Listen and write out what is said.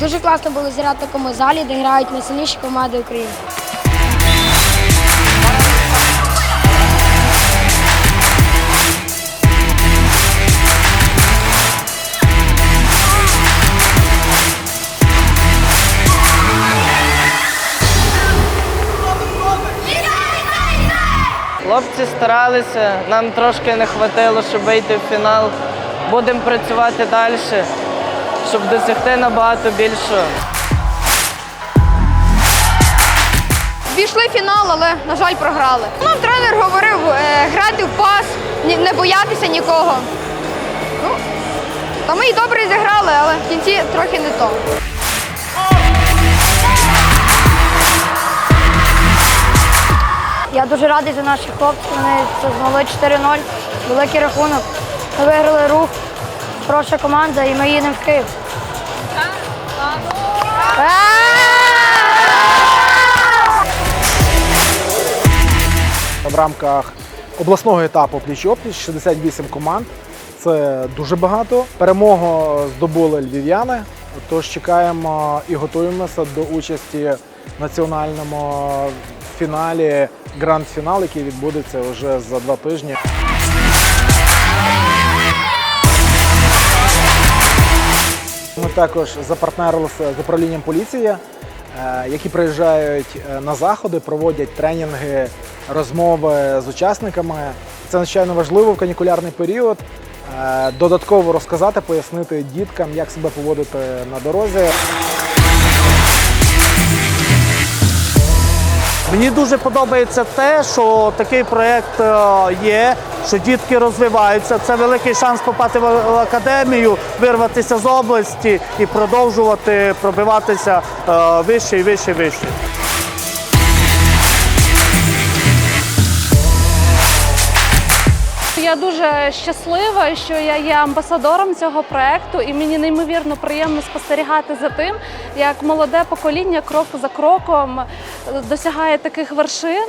Дуже класно було зіграти в такому залі, де грають найсильніші команди України. Хлопці старалися, нам трошки не вистачило, щоб вийти в фінал. Будемо працювати далі, щоб досягти набагато більшого. Війшли в фінал, але, на жаль, програли. Нам тренер говорив е, грати в пас, ні- не боятися нікого. Ну, та ми і добре зіграли, але в кінці трохи не то. Я дуже радий за наших хлопців. Вони це змогли 4-0. Великий рахунок. Ми виграли рух. Хороша команда і ми їдемо в Київ. в рамках обласного етапу пліч-опліч 68 команд. Це дуже багато. Перемогу здобули львів'яни. Тож чекаємо і готуємося до участі в національному фіналі, гранд-фінал, який відбудеться вже за два тижні. Ми також запартнерилися з управлінням поліції, е, які приїжджають е, на заходи, проводять тренінги, розмови з учасниками. Це надзвичайно важливо в канікулярний період. е, Додатково розказати, пояснити діткам, як себе поводити на дорозі. Мені дуже подобається те, що такий проєкт е, є, що дітки розвиваються. Це великий шанс попати в академію, вирватися з області і продовжувати пробиватися е, вище і вище і вище. Я дуже щаслива, що я є амбасадором цього проекту, і мені неймовірно приємно спостерігати за тим, як молоде покоління крок за кроком досягає таких вершин.